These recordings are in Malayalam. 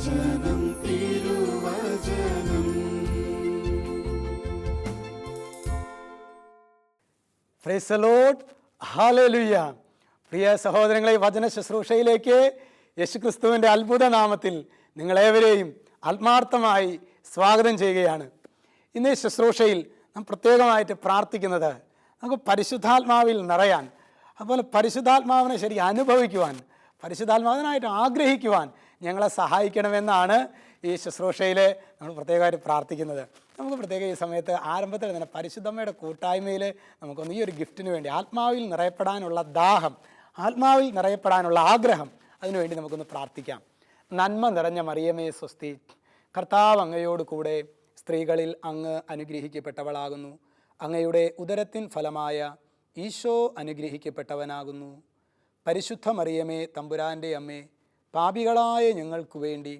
തിരുവചനം. ഹാലലുയ്യ പ്രിയ സഹോദരങ്ങളെ വചന ശുശ്രൂഷയിലേക്ക് യേശുക്രിസ്തുവിന്റെ അത്ഭുത നാമത്തിൽ നിങ്ങളേവരെയും ആത്മാർത്ഥമായി സ്വാഗതം ചെയ്യുകയാണ്. ഇന്ന് ശുശ്രൂഷയിൽ നാം പ്രത്യേകമായിട്ട് പ്രാർത്ഥിക്കുന്നത് നമുക്ക് പരിശുദ്ധാത്മാവിൽ നിറയാൻ അതുപോലെ പരിശുദ്ധാത്മാവിനെ ശരി അനുഭവിക്കുവാൻ പരിശുദ്ധാത്മാവിനായിട്ട് ആഗ്രഹിക്കുവാൻ ഞങ്ങളെ സഹായിക്കണമെന്നാണ് ഈ ശുശ്രൂഷയിൽ നമ്മൾ പ്രത്യേകമായിട്ട് പ്രാർത്ഥിക്കുന്നത്. നമുക്ക് പ്രത്യേക ഈ സമയത്ത് ആരംഭത്തിൽ തന്നെ പരിശുദ്ധമ്മയുടെ കൂട്ടായ്മയിൽ നമുക്കൊന്ന് ഈ ഒരു ഗിഫ്റ്റിന് വേണ്ടി ആത്മാവിൽ നിറയപ്പെടാനുള്ള ദാഹം ആത്മാവിൽ നിറയപ്പെടാനുള്ള ആഗ്രഹം അതിനുവേണ്ടി നമുക്കൊന്ന് പ്രാർത്ഥിക്കാം. നന്മ നിറഞ്ഞ മറിയമേ സ്വസ്തി. കർത്താവ് അങ്ങയോട് കൂടെ സ്ത്രീകളിൽ അങ്ങ് അനുഗ്രഹിക്കപ്പെട്ടവളാകുന്നു. അങ്ങയുടെ ഉദരത്തിൻ ഫലമായ ഈശോ അനുഗ്രഹിക്കപ്പെട്ടവനാകുന്നു. പരിശുദ്ധ മറിയമേ തമ്പുരാന്റെ അമ്മേ പാപികളായ ഞങ്ങൾക്ക് വേണ്ടി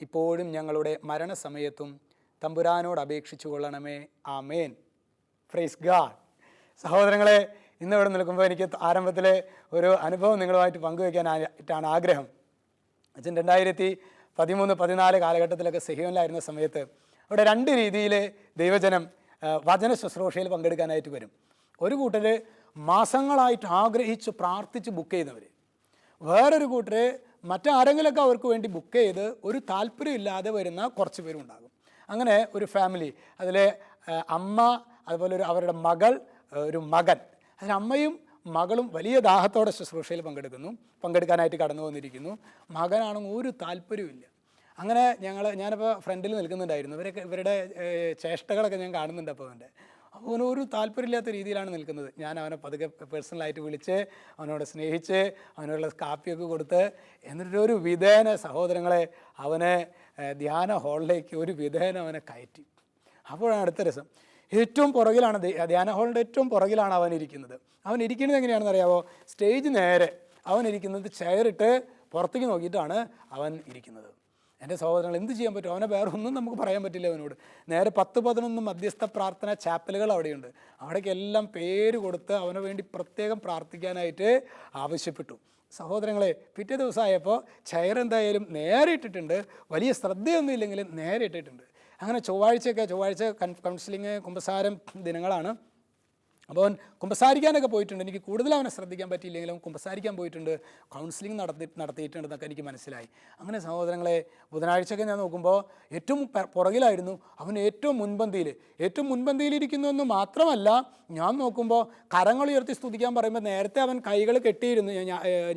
ഇപ്പോഴും ഞങ്ങളുടെ മരണസമയത്തും തമ്പുരാനോട് അപേക്ഷിച്ചു കൊള്ളണമേ. ആമേൻ. ഫ്രൈസ് ഗാഡ് സഹോദരങ്ങളെ ഇന്ന് ഇവിടെ നിൽക്കുമ്പോൾ എനിക്ക് ആരംഭത്തിലെ ഒരു അനുഭവം നിങ്ങളുമായിട്ട് പങ്കുവയ്ക്കാനായിട്ടാണ് ആഗ്രഹം. അച്ഛൻ രണ്ടായിരത്തി പതിമൂന്ന് പതിനാല് കാലഘട്ടത്തിലൊക്കെ സെഹിയോനിലായിരുന്ന സമയത്ത് അവിടെ രണ്ട് രീതിയിൽ ദൈവജനം വചന ശുശ്രൂഷയിൽ പങ്കെടുക്കാനായിട്ട് വരും. ഒരു കൂട്ടർ മാസങ്ങളായിട്ട് ആഗ്രഹിച്ച് പ്രാർത്ഥിച്ച് ബുക്ക് ചെയ്യുന്നവർ വേറൊരു കൂട്ടർ മറ്റാരെങ്കിലുമൊക്കെ അവർക്ക് വേണ്ടി ബുക്ക് ചെയ്ത് ഒരു താല്പര്യമില്ലാതെ വരുന്ന കുറച്ച് പേരുണ്ടാകും. അങ്ങനെ ഒരു ഫാമിലി അതിലെ അമ്മ അതുപോലെ ഒരു അവരുടെ മകൾ ഒരു മകൻ. അതിന് അമ്മയും മകളും വലിയ ദാഹത്തോടെ ശുശ്രൂഷയിൽ പങ്കെടുക്കുന്നു പങ്കെടുക്കാനായിട്ട് കടന്നു വന്നിരിക്കുന്നു. മകനാണെങ്കിൽ ഒരു താല്പര്യമില്ല അങ്ങനെ ഞങ്ങൾ ഞാനിപ്പോൾ ഫ്രണ്ടിൽ നിൽക്കുന്നുണ്ടായിരുന്നു. ഇവരൊക്കെ ഇവരുടെ ചേഷ്ടകളൊക്കെ ഞാൻ കാണുന്നുണ്ട് അപ്പോൾ അവന്റെ. അപ്പോൾ അവന് ഒരു താല്പര്യമില്ലാത്ത രീതിയിലാണ് നിൽക്കുന്നത്. ഞാൻ അവനെ പതുക്കെ പേഴ്സണലായിട്ട് വിളിച്ച് അവനോട് സ്നേഹിച്ച് അവനുള്ള കാപ്പിയൊക്കെ കൊടുത്ത് എന്നിട്ട് ഒരു വിധേന സഹോദരങ്ങളെ അവനെ ധ്യാന ഹാളിലേക്ക് ഒരു വിധേന അവനെ കയറ്റി. അപ്പോഴാണ് അടുത്ത രസം. ഏറ്റവും പുറകിലാണ് ധ്യാന ഹാളിന്റെ ഏറ്റവും പുറകിലാണ് അവൻ ഇരിക്കുന്നത്. അവൻ ഇരിക്കുന്നത് എങ്ങനെയാണെന്ന് അറിയാവോ? സ്റ്റേജ് നേരെ അവൻ ഇരിക്കുന്നത് ചെയറിട്ട് പുറത്തേക്ക് നോക്കിയിട്ടാണ് അവൻ ഇരിക്കുന്നത്. എന്റെ സഹോദരങ്ങൾ എന്ത് ചെയ്യാൻ പറ്റും? അവനെ വേറെ ഒന്നും നമുക്ക് പറയാൻ പറ്റില്ല അവനോട്. നേരെ പത്ത് പതിനൊന്ന് മധ്യസ്ഥ പ്രാർത്ഥന ചാപ്പലുകൾ അവിടെയുണ്ട്. അവിടേക്ക് എല്ലാം പേര് കൊടുത്ത് അവന് വേണ്ടി പ്രത്യേകം പ്രാർത്ഥിക്കാനായിട്ട് ആവശ്യപ്പെട്ടു. സഹോദരങ്ങളെ പിറ്റേ ദിവസമായപ്പോൾ ചെയർ എന്തായാലും നേരെ ഇട്ടിട്ടുണ്ട്. വലിയ ശ്രദ്ധയൊന്നും ഇല്ലെങ്കിലും നേരെ ഇട്ടിട്ടുണ്ട്. അങ്ങനെ ചൊവ്വാഴ്ചയൊക്കെ ചൊവ്വാഴ്ച കൺ- കൗൺസിലിംഗ് കുമ്പസാരം ദിനങ്ങളാണ്. അപ്പോൾ അവൻ കുമ്പസാരിക്കാനൊക്കെ പോയിട്ടുണ്ട്. എനിക്ക് കൂടുതൽ അവനെ ശ്രദ്ധിക്കാൻ പറ്റിയില്ലെങ്കിലും കുമ്പസാരിക്കാൻ പോയിട്ടുണ്ട്. കൗൺസിലിംഗ് നടത്തി നടത്തിയിട്ടുണ്ടെന്നൊക്കെ എനിക്ക് മനസ്സിലായി. അങ്ങനെ സഹോദരങ്ങളെ ബുധനാഴ്ചയൊക്കെ ഞാൻ നോക്കുമ്പോൾ ഏറ്റവും പുറകിലായിരുന്നു അവൻ ഏറ്റവും മുൻപന്തിയിൽ. ഏറ്റവും മുൻപന്തിയിലിരിക്കുന്നു എന്ന് മാത്രമല്ല ഞാൻ നോക്കുമ്പോൾ കരങ്ങൾ ഉയർത്തി സ്തുതിക്കാൻ പറയുമ്പോൾ നേരത്തെ അവൻ കൈകൾ കെട്ടിയിരുന്നു.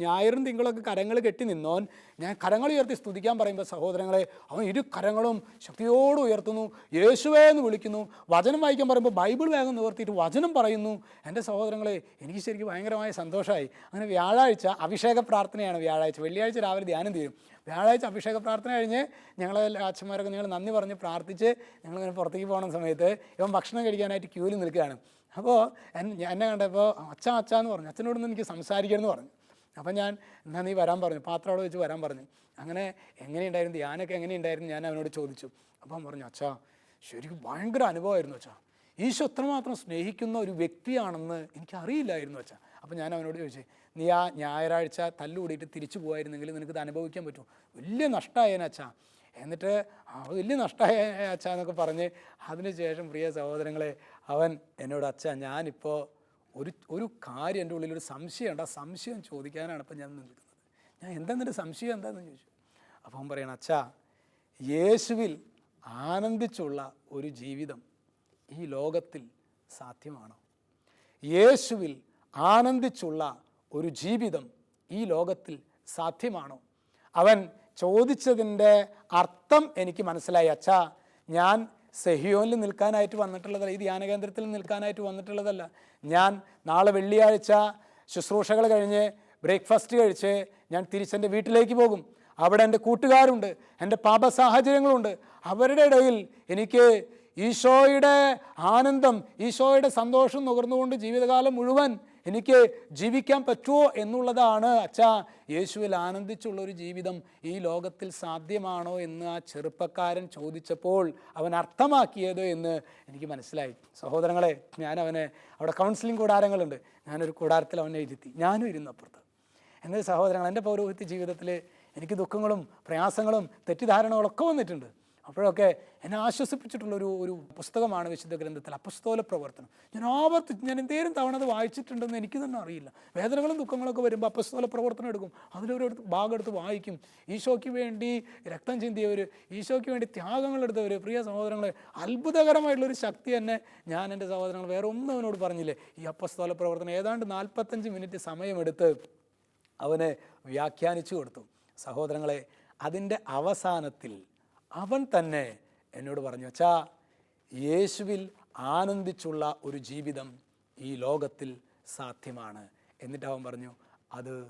ഞായറും തിങ്കളൊക്കെ കരങ്ങൾ കെട്ടി നിന്നോൻ. ഞാൻ കരങ്ങൾ ഉയർത്തി സ്തുതിക്കാൻ പറയുമ്പോൾ സഹോദരങ്ങളെ അവൻ ഇരു കരങ്ങളും ശക്തിയോട് ഉയർത്തുന്നു. യേശുവേ എന്ന് വിളിക്കുന്നു. വചനം വായിക്കാൻ പറയുമ്പോൾ ബൈബിൾ വേഗം നിവർത്തിയിട്ട് വചനം പറയുന്നു. എന്റെ സഹോദരങ്ങളെ എനിക്ക് ശരിക്കും ഭയങ്കരമായ സന്തോഷമായി. അങ്ങനെ വ്യാഴാഴ്ച അഭിഷേക പ്രാർത്ഥനയാണ് വ്യാഴാഴ്ച. വെള്ളിയാഴ്ച രാവിലെ ധ്യാനം തീരും. വ്യാഴാഴ്ച അഭിഷേക പ്രാർത്ഥന കഴിഞ്ഞ് ഞങ്ങളെ അച്ഛന്മാരൊക്കെ നിങ്ങൾ നന്ദി പറഞ്ഞ് പ്രാർത്ഥിച്ച് ഞങ്ങളിങ്ങനെ പുറത്തേക്ക് പോകുന്ന സമയത്ത് ഇവൻ ഭക്ഷണം കഴിക്കാനായിട്ട് ക്യൂവിൽ നിൽക്കുകയാണ്. അപ്പോൾ എന്നെ കണ്ടപ്പോൾ അച്ഛാ അച്ഛ എന്ന് പറഞ്ഞു. അച്ഛനോടൊന്ന് എനിക്ക് സംസാരിക്കണമെന്ന് പറഞ്ഞു. അപ്പം ഞാൻ എന്നാൽ നീ വരാൻ പറഞ്ഞു. പാത്രം അവിടെ വെച്ച് വരാൻ പറഞ്ഞു. അങ്ങനെ എങ്ങനെയുണ്ടായിരുന്നു? ധ്യാനമൊക്കെ എങ്ങനെയുണ്ടായിരുന്നു? ഞാൻ അവനോട് ചോദിച്ചു. അപ്പം പറഞ്ഞു അച്ഛാ ശരിക്കും ഭയങ്കര അനുഭവമായിരുന്നു അച്ഛാ. ഈശോ എത്രമാത്രം സ്നേഹിക്കുന്ന ഒരു വ്യക്തിയാണെന്ന് എനിക്കറിയില്ലായിരുന്നു വെച്ചാൽ അപ്പം ഞാൻ അവനോട് ചോദിച്ചു നീ ആ ഞായറാഴ്ച തല്ലുകൂടിയിട്ട് തിരിച്ചു പോകായിരുന്നെങ്കിൽ നിനക്കിത് അനുഭവിക്കാൻ പറ്റും വലിയ നഷ്ടമായേനെ അച്ഛാ. എന്നിട്ട് ആ വലിയ നഷ്ടമായ അച്ഛ എന്നൊക്കെ പറഞ്ഞ് അതിനുശേഷം പ്രിയ സഹോദരങ്ങളെ അവൻ എന്നോട് അച്ഛ ഞാനിപ്പോൾ ഒരു ഒരു കാര്യം എന്റെ ഉള്ളിൽ ഒരു സംശയമുണ്ട് ആ സംശയം ചോദിക്കാനാണ് ഇപ്പം ഞാൻ നിൽക്കുന്നത്. ഞാൻ എന്താ സംശയം എന്താണെന്ന് ചോദിച്ചു? അപ്പം പറയണം അച്ഛാ യേശുവിൽ ആനന്ദിച്ചുള്ള ഒരു ജീവിതം ഈ ലോകത്തിൽ സാധ്യമാണോ? യേശുവിൽ ആനന്ദിച്ചുള്ള ഒരു ജീവിതം ഈ ലോകത്തിൽ സാധ്യമാണോ? അവൻ ചോദിച്ചതിന്റെ അർത്ഥം എനിക്ക് മനസ്സിലായി. അച്ഛാ ഞാൻ സെഹിയോനിൽ നിൽക്കാനായിട്ട് വന്നിട്ടുള്ളതല്ല ഈ ധ്യാന കേന്ദ്രത്തിൽ നിൽക്കാനായിട്ട് വന്നിട്ടുള്ളതല്ല. ഞാൻ നാളെ വെള്ളിയാഴ്ച ശുശ്രൂഷകൾ കഴിഞ്ഞ് ബ്രേക്ക്ഫാസ്റ്റ് കഴിച്ച് ഞാൻ തിരിച്ചെന്റെ വീട്ടിലേക്ക് പോകും. അവിടെ എന്റെ കൂട്ടുകാരുണ്ട് എന്റെ പാപ സാഹചര്യങ്ങളുണ്ട് അവരുടെ ഇടയിൽ എനിക്ക് ഈശോയുടെ ആനന്ദം ഈശോയുടെ സന്തോഷം നുകർന്നുകൊണ്ട് ജീവിതകാലം മുഴുവൻ എനിക്ക് ജീവിക്കാൻ പറ്റുമോ എന്നുള്ളതാണ് അച്ഛാ യേശുവിൽ ആനന്ദിച്ചുള്ള ഒരു ജീവിതം ഈ ലോകത്തിൽ സാധ്യമാണോ എന്ന് ആ ചെറുപ്പക്കാരൻ ചോദിച്ചപ്പോൾ അവൻ അർത്ഥമാക്കിയത് എന്ന് എനിക്ക് മനസ്സിലായി. സഹോദരങ്ങളെ ഞാൻ അവനെ അവിടെ കൗൺസിലിംഗ് കൂടാരങ്ങളുണ്ട്. ഞാനൊരു കൂടാരത്തിൽ അവനെ ഇരുത്തി. ഞാനും ഇരുന്നു അപ്പുറത്ത്. എന്നാൽ സഹോദരങ്ങൾ എന്റെ പൗരോഹിത്യ ജീവിതത്തിൽ എനിക്ക് ദുഃഖങ്ങളും പ്രയാസങ്ങളും തെറ്റിദ്ധാരണകളൊക്കെ വന്നിട്ടുണ്ട്. അപ്പോഴൊക്കെ എന്നെ ആശ്വസിപ്പിച്ചിട്ടുള്ള ഒരു ഒരു പുസ്തകമാണ് വിശുദ്ധ ഗ്രന്ഥത്തിൽ അപ്പസ്തോല പ്രവർത്തനം. ഞാൻ ആവർത്തി ഞാൻ എന്തേലും തവണ അത് വായിച്ചിട്ടുണ്ടെന്ന് എനിക്ക് തന്നെ അറിയില്ല. വേദനകളും ദുഃഖങ്ങളൊക്കെ വരുമ്പോൾ അപ്പസ്തോല പ്രവർത്തനം എടുക്കും. അതിലൊരു ഭാഗം എടുത്ത് വായിക്കും. ഈശോയ്ക്ക് വേണ്ടി രക്തം ചിന്തിയവർ ഈശോയ്ക്ക് വേണ്ടി ത്യാഗങ്ങൾ എടുത്തവർ പ്രിയ സഹോദരങ്ങളെ അത്ഭുതകരമായിട്ടുള്ളൊരു ശക്തി തന്നെ ഞാൻ എന്റെ സഹോദരങ്ങൾ വേറെ ഒന്നും അവനോട് പറഞ്ഞില്ലേ. ഈ അപ്പസ്തോല പ്രവർത്തനം ഏതാണ്ട് നാൽപ്പത്തഞ്ച് മിനിറ്റ് സമയമെടുത്ത് അവനെ വ്യാഖ്യാനിച്ചു കൊടുത്തു. സഹോദരങ്ങളെ അതിന്റെ അവസാനത്തിൽ അവൻ തന്നെ എന്നോട് പറഞ്ഞു അച്ഛാ യേശുവിൽ ആനന്ദിച്ചുള്ള ഒരു ജീവിതം ഈ ലോകത്തിൽ സാധ്യമാണ്. എന്നിട്ട് അവൻ പറഞ്ഞു അത്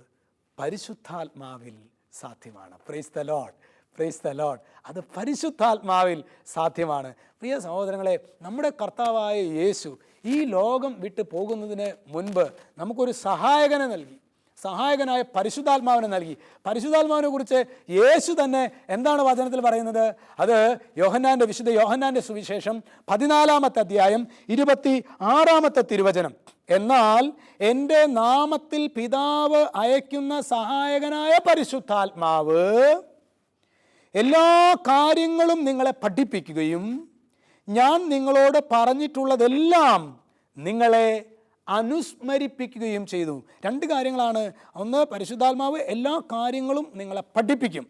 പരിശുദ്ധാത്മാവിൽ സാധ്യമാണ്. Praise the lord praise the lord അത് പരിശുദ്ധാത്മാവിൽ സാധ്യമാണ്. പ്രിയ സഹോദരങ്ങളെ നമ്മുടെ കർത്താവായ യേശു ഈ ലോകം വിട്ട് പോകുന്നതിന് മുൻപ് നമുക്കൊരു സഹായകനെ നൽകി. സഹായകനായ പരിശുദ്ധാത്മാവിനെ നൽകി. പരിശുദ്ധാത്മാവിനെ കുറിച്ച് യേശു തന്നെ എന്താണ് വചനത്തിൽ പറയുന്നത്? അത് യോഹന്നാന്റെ വിശുദ്ധ യോഹന്നാന്റെ സുവിശേഷം പതിനാലാമത്തെ അധ്യായം ഇരുപത്തി ആറാമത്തെ തിരുവചനം. എന്നാൽ എന്റെ നാമത്തിൽ പിതാവ് അയക്കുന്ന സഹായകനായ പരിശുദ്ധാത്മാവ് എല്ലാ കാര്യങ്ങളും നിങ്ങളെ പഠിപ്പിക്കുകയും ഞാൻ നിങ്ങളോട് പറഞ്ഞിട്ടുള്ളതെല്ലാം നിങ്ങളെ അനുസ്മരിപ്പിക്കുകയും ചെയ്തു. രണ്ട് കാര്യങ്ങളാണ്. ഒന്ന് പരിശുദ്ധാത്മാവ് എല്ലാ കാര്യങ്ങളും നിങ്ങളെ പഠിപ്പിക്കും.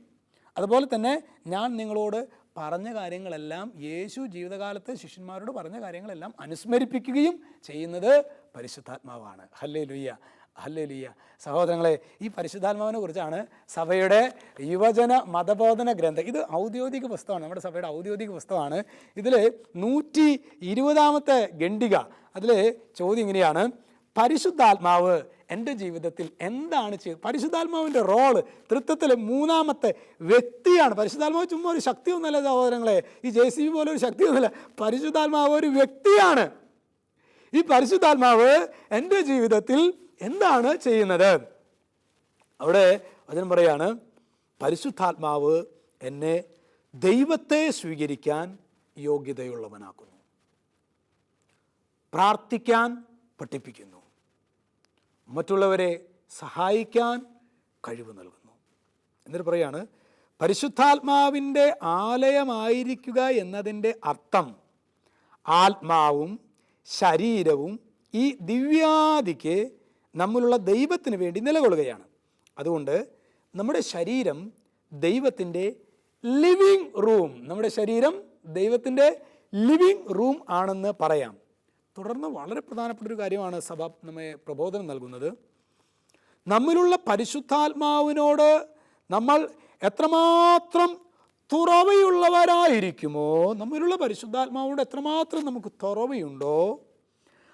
അതുപോലെ തന്നെ ഞാൻ നിങ്ങളോട് പറഞ്ഞ കാര്യങ്ങളെല്ലാം യേശു ജീവിതകാലത്ത് ശിഷ്യന്മാരോട് പറഞ്ഞ കാര്യങ്ങളെല്ലാം അനുസ്മരിപ്പിക്കുകയും ചെയ്യുന്നത് പരിശുദ്ധാത്മാവാണ്. ഹല്ലേ ലുയ്യ ഹല്ലേ ലുയ്യ സഹോദരങ്ങളെ ഈ പരിശുദ്ധാത്മാവിനെ കുറിച്ചാണ് സഭയുടെ യുവജന മതബോധന ഗ്രന്ഥം. ഇത് ഔദ്യോഗിക പുസ്തകമാണ്. നമ്മുടെ സഭയുടെ ഔദ്യോഗിക പുസ്തകമാണ്. ഇതിൽ നൂറ്റി ഇരുപതാമത്തെ ഖണ്ഡിക. അതിൽ ചോദ്യം ഇങ്ങനെയാണ്. പരിശുദ്ധാത്മാവ് എന്റെ ജീവിതത്തിൽ എന്താണ് ചെയ്ത് പരിശുദ്ധാത്മാവിന്റെ റോൾ തൃത്വത്തിലെ മൂന്നാമത്തെ വ്യക്തിയാണ്. പരിശുദ്ധാത്മാവ് ചുമ്മാ ഒരു ശക്തിയൊന്നുമല്ല സഹോദരങ്ങളെ. ഈ ജെ സി ബി പോലെ ഒരു ശക്തിയൊന്നുമല്ല. പരിശുദ്ധാത്മാവ് ഒരു വ്യക്തിയാണ്. ഈ പരിശുദ്ധാത്മാവ് എന്റെ ജീവിതത്തിൽ എന്താണ് ചെയ്യുന്നത്? അവിടെ വചനം പറയാണ് പരിശുദ്ധാത്മാവ് എന്നെ ദൈവത്തെ സ്വീകരിക്കാൻ യോഗ്യതയുള്ളവനാക്കുന്നു. പ്രാർത്ഥിക്കാൻ പഠിപ്പിക്കുന്നു. മറ്റുള്ളവരെ സഹായിക്കാൻ കഴിവ് നൽകുന്നു. എന്നിട്ട് പറയാണ് പരിശുദ്ധാത്മാവിന്റെ ആലയമായിരിക്കുക എന്നതിന്റെ അർത്ഥം ആത്മാവും ശരീരവും ഈ ദിവ്യാദിക്ക് നമ്മളുള്ള ദൈവത്തിന് വേണ്ടി നിലകൊള്ളുകയാണ്. അതുകൊണ്ട് നമ്മുടെ ശരീരം ദൈവത്തിന്റെ ലിവിങ് റൂം നമ്മുടെ ശരീരം ദൈവത്തിന്റെ ലിവിങ് റൂം ആണെന്ന് പറയാം. തുടർന്ന് വളരെ പ്രധാനപ്പെട്ട ഒരു കാര്യമാണ് സഭ നമ്മെ പ്രബോധനം നൽകുന്നത്. നമ്മിലുള്ള പരിശുദ്ധാത്മാവിനോട് നമ്മൾ എത്രമാത്രം തുറവയുള്ളവരായിരിക്കുമോ നമ്മിലുള്ള പരിശുദ്ധാത്മാവിനോട് എത്രമാത്രം നമുക്ക് തുറവയുണ്ടോ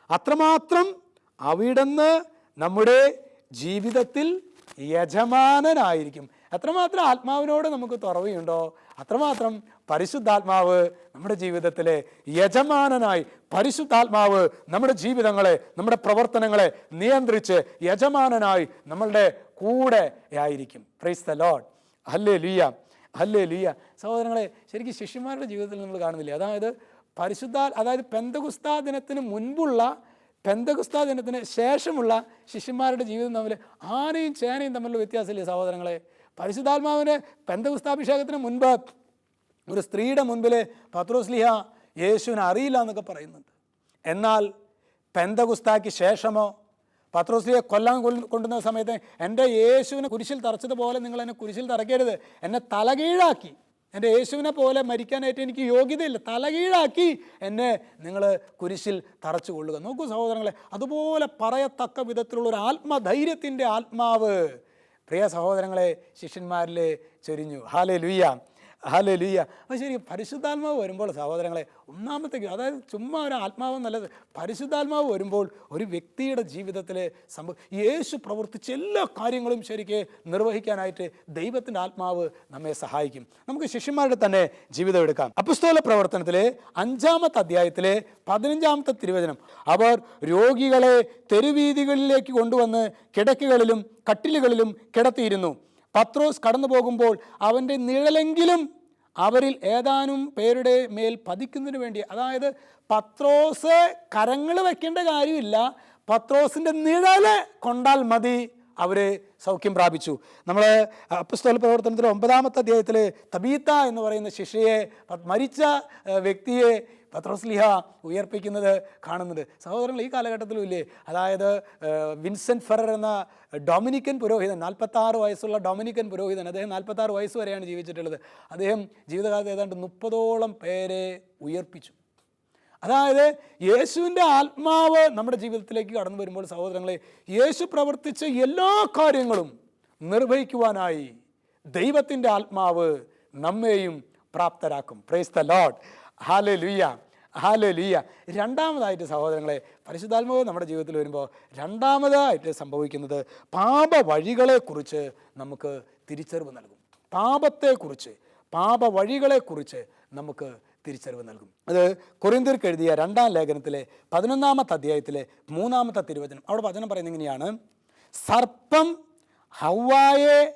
അത്രമാത്രം അവിടുന്ന് നമ്മുടെ ജീവിതത്തിൽ യജമാനനായിരിക്കും. എത്രമാത്രം ആത്മാവിനോട് നമുക്ക് തുറവയുണ്ടോ? അത്രമാത്രം പരിശുദ്ധാത്മാവ് നമ്മുടെ ജീവിതത്തിലെ യജമാനനായി പരിശുദ്ധാത്മാവ് നമ്മുടെ ജീവിതങ്ങളെ നമ്മുടെ പ്രവർത്തനങ്ങളെ നിയന്ത്രിച്ച് യജമാനനായി നമ്മളുടെ കൂടെ ആയിരിക്കും. പ്രൈസ് ദ ലോഡ് ഹല്ലേ ലിയ ഹല്ലേ ലിയ സഹോദരങ്ങളെ ശരിക്കും ശിഷ്യന്മാരുടെ ജീവിതത്തിൽ നമ്മൾ കാണുന്നില്ല? അതായത് പരിശുദ്ധ അതായത് പെന്തകുസ്താ ദിനത്തിന് മുൻപുള്ള പെന്തകുസ്താ ദിനത്തിന് ശേഷമുള്ള ശിഷ്യന്മാരുടെ ജീവിതം തമ്മിൽ ആനയും ചേനയും തമ്മിലുള്ള വ്യത്യാസമില്ലേ സഹോദരങ്ങളെ? പരിശുദ്ധാത്മാവിന് പെന്തകുസ്താഭിഷേകത്തിന് മുൻപ് ഒരു സ്ത്രീയുടെ മുൻപിൽ പത്രോസ്ലിഹ യേശുവിനെ അറിയില്ല എന്നൊക്കെ പറയുന്നുണ്ട്. എന്നാൽ പെന്തകുസ്താക്ക് ശേഷമോ പത്രോസ്ലിയെ കൊല്ലാൻ കൊണ്ടു- കൊണ്ടുവന്ന സമയത്ത് എന്റെ യേശുവിനെ കുരിശിൽ തറച്ചതുപോലെ നിങ്ങൾ എന്നെ കുരിശിൽ തറയ്ക്കരുത്. എന്നെ തലകീഴാക്കി. എന്റെ യേശുവിനെ പോലെ മരിക്കാനായിട്ട് എനിക്ക് യോഗ്യതയില്ല. തലകീഴാക്കി എന്നെ നിങ്ങൾ കുരിശിൽ തറച്ചു കൊള്ളുക. നോക്കൂ സഹോദരങ്ങളെ അതുപോലെ പറയത്തക്ക വിധത്തിലുള്ള ഒരു ആത്മധൈര്യത്തിന്റെ ആത്മാവ്. പ്രിയ സഹോദരങ്ങളെ ശിഷ്യന്മാരിൽ ചൊരിഞ്ഞു. ഹാലേ ലുയ്യ ഹാലേ ലുയ്യ അപ്പോൾ ശരി പരിശുദ്ധാത്മാവ് വരുമ്പോൾ സഹോദരങ്ങളെ ഒന്നാമത്തെ അതായത് ചുമ്മാ ഒരു ആത്മാവ് നല്ലത്. പരിശുദ്ധാത്മാവ് വരുമ്പോൾ ഒരു വ്യക്തിയുടെ ജീവിതത്തിൽ സംഭവം യേശു പ്രവർത്തിച്ച എല്ലാ കാര്യങ്ങളും ശരിക്ക് നിർവഹിക്കാനായിട്ട് ദൈവത്തിന്റെ ആത്മാവ് നമ്മെ സഹായിക്കും. നമുക്ക് ശിഷ്യന്മാരുടെ തന്നെ ജീവിതം എടുക്കാം. അപ്പുസ്തോല പ്രവർത്തനത്തിലെ അഞ്ചാമത്തെ അധ്യായത്തിലെ പതിനഞ്ചാമത്തെ തിരുവചനം. അവർ രോഗികളെ തെരുവീതികളിലേക്ക് കൊണ്ടുവന്ന് കിടക്കുകളിലും കട്ടിലുകളിലും കിടത്തിയിരുന്നു. പത്രോസ് കടന്നു പോകുമ്പോൾ അവന്റെ നിഴലെങ്കിലും അവരിൽ ഏതാനും പേരുടെ മേൽ പതിക്കുന്നതിന് വേണ്ടി അതായത് പത്രോസ് കരങ്ങൾ വയ്ക്കേണ്ട കാര്യമില്ല. പത്രോസിന്റെ നിഴൽ കൊണ്ടാൽ മതി. അവർ സൗഖ്യം പ്രാപിച്ചു. നമ്മൾ അപ്പസ്തോല പ്രവർത്തനത്തിലെ ഒമ്പതാമത്തെ അധ്യായത്തിൽ തബീത്ത എന്ന് പറയുന്ന ശിഷ്യയെ മരിച്ച വ്യക്തിയെ പത്രോസ്ലിഹ ഉയർപ്പിക്കുന്നത് കാണുന്നുണ്ട് സഹോദരങ്ങൾ ഈ കാലഘട്ടത്തിലും ഇല്ലേ? അതായത് വിൻസെന്റ് ഫെറർ എന്ന ഡൊമിനിക്കൻ പുരോഹിതൻ നാൽപ്പത്താറ് വയസ്സുള്ള ഡൊമിനിക്കൻ പുരോഹിതൻ അദ്ദേഹം നാൽപ്പത്താറ് വയസ്സ് വരെയാണ് ജീവിച്ചിട്ടുള്ളത്. അദ്ദേഹം ജീവിതകാലത്ത് ഏതാണ്ട് മുപ്പതോളം പേരെ ഉയർപ്പിച്ചു. അതായത് യേശുവിന്റെ ആത്മാവ് നമ്മുടെ ജീവിതത്തിലേക്ക് കടന്നു വരുമ്പോൾ സഹോദരങ്ങളെ യേശു പ്രവർത്തിച്ച എല്ലാ കാര്യങ്ങളും നിർവഹിക്കുവാനായി ദൈവത്തിന്റെ ആത്മാവ് നമ്മെയും പ്രാപ്തരാക്കും. Praise the Lord hallelujah hallelujah രണ്ടാമതായിട്ട് സഹോദരങ്ങളെ പരിശുദ്ധാത്മാവ് നമ്മുടെ ജീവിതത്തിൽ വരുമ്പോൾ രണ്ടാമതായിട്ട് സംഭവിക്കുന്നത് പാപ വഴികളെക്കുറിച്ച് നമുക്ക് തിരിച്ചറിവ് നൽകും. പാപത്തെക്കുറിച്ച് പാപ വഴികളെക്കുറിച്ച് നമുക്ക് തിരിച്ചറിവ് നൽകും. അത് കൊറിന്തീർക്ക് എഴുതിയ രണ്ടാം ലേഖനത്തിലെ പതിനൊന്നാമത്തെ അധ്യായത്തിലെ മൂന്നാമത്തെ തിരുവചനം. അവിടെ വചനം പറയുന്നത് ഇങ്ങനെയാണ് സർപ്പം ഹവായെ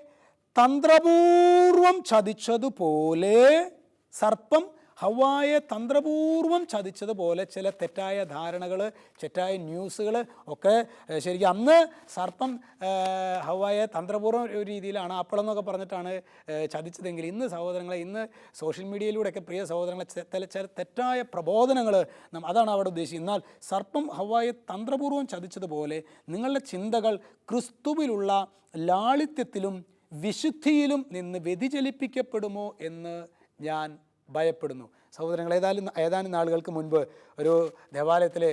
തന്ത്രപൂർവം ചതിച്ചതുപോലെ സർപ്പം ഹവായെ തന്ത്രപൂർവം ചതിച്ചതുപോലെ ചില തെറ്റായ ധാരണകൾ തെറ്റായ ന്യൂസുകൾ ഒക്കെ ശരിക്കും അന്ന് സർപ്പം ഹവായെ തന്ത്രപൂർവം ഒരു രീതിയിലാണ് അപ്പളെന്നൊക്കെ പറഞ്ഞിട്ടാണ് ചതിച്ചതെങ്കിൽ ഇന്ന് സഹോദരങ്ങളെ ഇന്ന് സോഷ്യൽ മീഡിയയിലൂടെയൊക്കെ പ്രിയ സഹോദരങ്ങളെ ചില ചില തെറ്റായ പ്രബോധനങ്ങൾ അതാണ് അവിടെ ഉദ്ദേശിക്കുന്നത് എന്നാൽ സർപ്പം ഹവായെ തന്ത്രപൂർവം ചതിച്ചതുപോലെ നിങ്ങളുടെ ചിന്തകൾ ക്രിസ്തുവിലുള്ള ലാളിത്യത്തിലും വിശുദ്ധിയിലും നിന്ന് വ്യതിചലിപ്പിക്കപ്പെടുമോ എന്ന് ഞാൻ ഭയപ്പെടുന്നു. സഹോദരങ്ങൾ ഏതായാലും ഏതാനും നാളുകൾക്ക് മുൻപ് ഒരു ദേവാലയത്തിലെ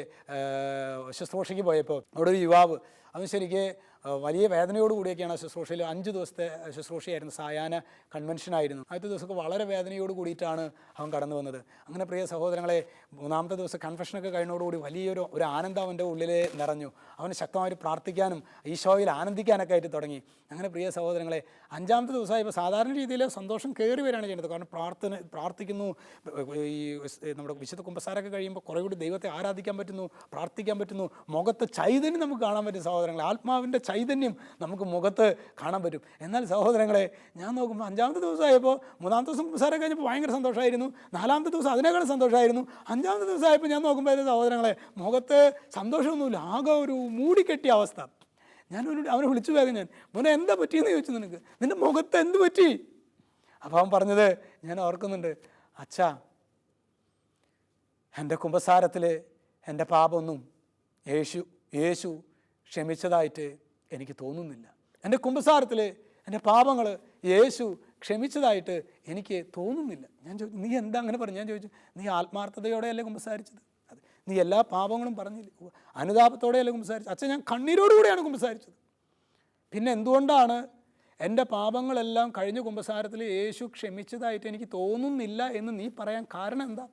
ശുശ്രൂഷയ്ക്ക് പോയപ്പോൾ അവിടെ ഒരു യുവാവ് അവൻ ശരിക്ക് വലിയ വേദനയോടുകൂടിയൊക്കെയാണ് ശുശ്രൂഷയിൽ അഞ്ച് ദിവസത്തെ ശുശ്രൂഷയായിരുന്നു. സായാഹ്ന കൺവെൻഷനായിരുന്നു ആദ്യത്തെ ദിവസമൊക്കെ വളരെ വേദനയോട് കൂടിയിട്ടാണ് അവൻ കടന്നു വന്നത്. അങ്ങനെ പ്രിയ സഹോദരങ്ങളെ മൂന്നാമത്തെ ദിവസം കൺഫെഷനൊക്കെ കഴിഞ്ഞോടുകൂടി വലിയൊരു ഒരു ആനന്ദം അവന്റെ ഉള്ളിൽ നിറഞ്ഞു. അവന് ശക്തമായി പ്രാർത്ഥിക്കാനും ഈശോയിൽ ആനന്ദിക്കാനൊക്കെ ആയിട്ട് തുടങ്ങി. അങ്ങനെ പ്രിയ സഹോദരങ്ങളെ അഞ്ചാമത്തെ ദിവസമായപ്പോൾ സാധാരണ രീതിയിൽ സന്തോഷം കയറി വരികയാണ് ചെയ്യുന്നത്. കാരണം പ്രാർത്ഥന പ്രാർത്ഥിക്കുന്നു. ഈ നമ്മുടെ വിശുദ്ധ കുമ്പസാരൊക്കെ കഴിയുമ്പോൾ കുറേ കൂടി ദൈവത്തെ ആരാധിക്കാൻ പറ്റുന്നു പ്രാർത്ഥിക്കാൻ പറ്റുന്നു. മുഖത്ത് ചൈതന്യം നമുക്ക് കാണാൻ പറ്റും സഹോദരങ്ങളെ. ആത്മാവിന്റെ ചൈതന്യം നമുക്ക് മുഖത്ത് കാണാൻ പറ്റും. എന്നാൽ സഹോദരങ്ങളെ ഞാൻ നോക്കുമ്പോൾ അഞ്ചാമത്തെ ദിവസമായപ്പോൾ മൂന്നാമത്തെ ദിവസം കുമ്പസാരം കഴിഞ്ഞപ്പോൾ ഭയങ്കര സന്തോഷമായിരുന്നു നാലാമത്തെ ദിവസം അതിനേക്കാളും സന്തോഷമായിരുന്നു അഞ്ചാമത്തെ ദിവസമായപ്പോൾ ഞാൻ നോക്കുമ്പോൾ അതിന്റെ സഹോദരങ്ങളെ മുഖത്ത് സന്തോഷമൊന്നുമില്ല ആകെ ഒരു മൂടിക്കെട്ടിയ അവസ്ഥ. ഞാൻ അവനെ വിളിച്ചു വേഗം ഞാൻ മോനെ എന്താ പറ്റിയെന്ന് ചോദിച്ചു നിനക്ക്? നിന്റെ മുഖത്ത് എന്ത് പറ്റി? അപ്പോൾ അവൻ പറഞ്ഞത് ഞാൻ ഓർക്കുന്നുണ്ട് അച്ഛാ എന്റെ കുംഭസാരത്തിൽ എന്റെ പാപമൊന്നും യേശു യേശു ക്ഷമിച്ചതായിട്ട് എനിക്ക് തോന്നുന്നില്ല. എന്റെ കുമ്പസാരത്തിൽ എന്റെ പാപങ്ങൾ യേശു ക്ഷമിച്ചതായിട്ട് എനിക്ക് തോന്നുന്നില്ല. ഞാൻ ചോദിച്ചു നീ എന്താ അങ്ങനെ പറഞ്ഞു? ഞാൻ ചോദിച്ചു നീ ആത്മാർത്ഥതയോടെയല്ലേ കുമ്പസാരിച്ചത്? അതെ നീ എല്ലാ പാപങ്ങളും പറഞ്ഞില്ല. അനുതാപത്തോടെയല്ലേ കുമ്പസാരിച്ചത്? അച്ഛൻ ഞാൻ കണ്ണീരോടുകൂടിയാണ് കുമ്പസാരിച്ചത്. പിന്നെ എന്തുകൊണ്ടാണ് എന്റെ പാപങ്ങളെല്ലാം കഴിഞ്ഞ കുമ്പസാരത്തിൽ യേശു ക്ഷമിച്ചതായിട്ട് എനിക്ക് തോന്നുന്നില്ല എന്ന് നീ പറയാൻ കാരണം എന്താ?